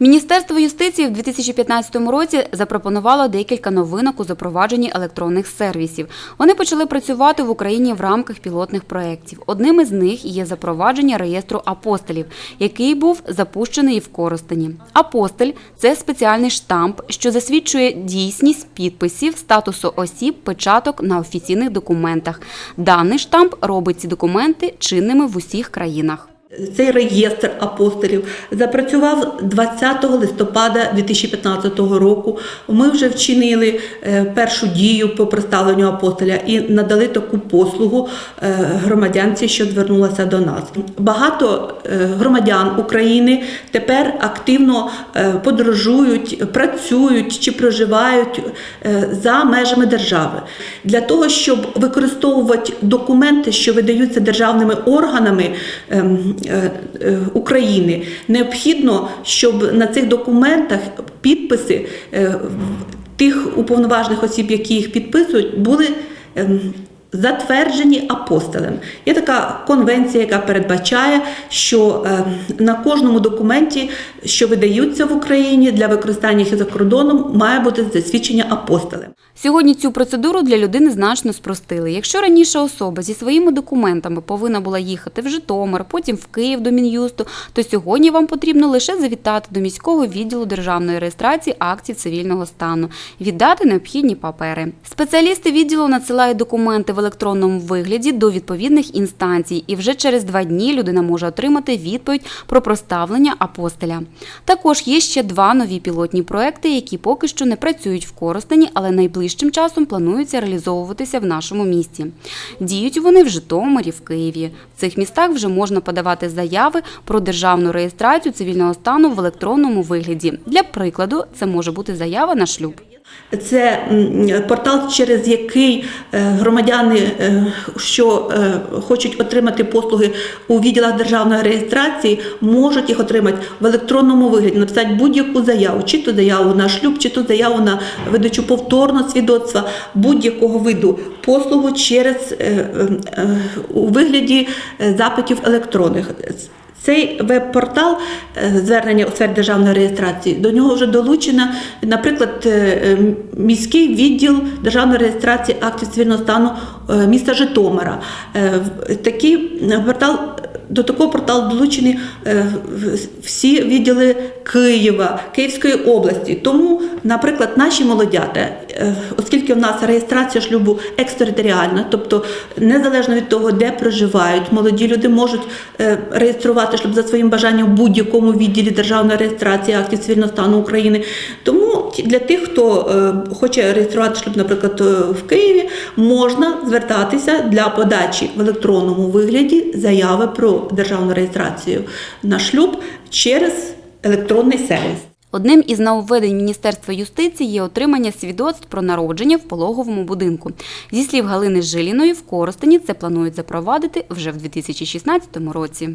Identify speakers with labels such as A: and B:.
A: Міністерство юстиції в 2015 році запропонувало декілька новинок у запровадженні електронних сервісів. Вони почали працювати в Україні в рамках пілотних проєктів. Одним із них є запровадження реєстру апостолів, який був запущений в Коростені. Апостоль це спеціальний штамп, що засвідчує дійсність підписів, статусу осіб, печаток на офіційних документах. Даний штамп робить ці документи чинними в усіх країнах.
B: Цей реєстр апостолів запрацював 20 листопада 2015 року. Ми вже вчинили е, першу дію по представленню апостоля і надали таку послугу е, громадянці, що звернулася до нас. Багато е, громадян України тепер активно подорожують, працюють чи проживають за межами держави. Для того, щоб використовувати документи, що видаються державними органами ем, України, необхідно, щоб на цих документах підписи е, тих уповноважених осіб, які їх підписують, були. Ем, Затверджені апостолем. Є така конвенція, яка передбачає, що е, на кожному документі, що видаються в Україні для використання їх за кордоном, має бути засвідчення апостолем.
A: Сьогодні цю процедуру для людини значно спростили. Якщо раніше особа зі своїми документами повинна була їхати в Житомир, потім в Київ до Мін'юсту, то сьогодні вам потрібно лише завітати до міського відділу державної реєстрації актів цивільного стану, віддати необхідні папери. Спеціалісти відділу надсилають документи в електронному вигляді до відповідних інстанцій, і вже через два дні людина може отримати відповідь про проставлення апостеля. Також є ще два нові пілотні проекти, які поки що не працюють в Коростені, але найближчим часом плануються реалізовуватися в нашому місті. Діють вони в Житомирі, в Києві. В цих містах вже можна подавати заяви про державну реєстрацію цивільного стану в електронному вигляді. Для прикладу, це може бути заява на шлюб.
B: Це портал, через який е, громадяни, е, що е, хочуть отримати послуги у відділах державної реєстрації, можуть їх отримати в електронному вигляді, написати будь-яку заяву, чи то заяву на шлюб, чи то заяву на видачу повторного свідоцтва, будь-якого виду послугу через у вигляді запитів електронних. Цей веб-портал е, звернення у сфері державної реєстрації до нього вже долучена, наприклад, е, е, міський відділ державної реєстрації актів цивільного стану міста Житомира. Такий портал до такого порталу долучені е, всі відділи Києва, Київської області. Тому, наприклад, наші молодята, е, оскільки в нас реєстрація шлюбу екстериторіальна, тобто незалежно від того, де проживають, молоді люди можуть е, реєструвати шлюб за своїм бажанням в будь-якому відділі державної реєстрації актів цивільного стану України. Тому для тих, хто е, хоче реєструвати шлюб, наприклад, е, в Києві, можна звертатися для подачі в електронному вигляді заяви про державну реєстрацію на шлюб через електронний сервіс.
A: Одним із нововведень Міністерства юстиції є отримання свідоцтв про народження в пологовому будинку. Зі слів Галини Жиліної, в Коростені це планують запровадити вже в 2016 році.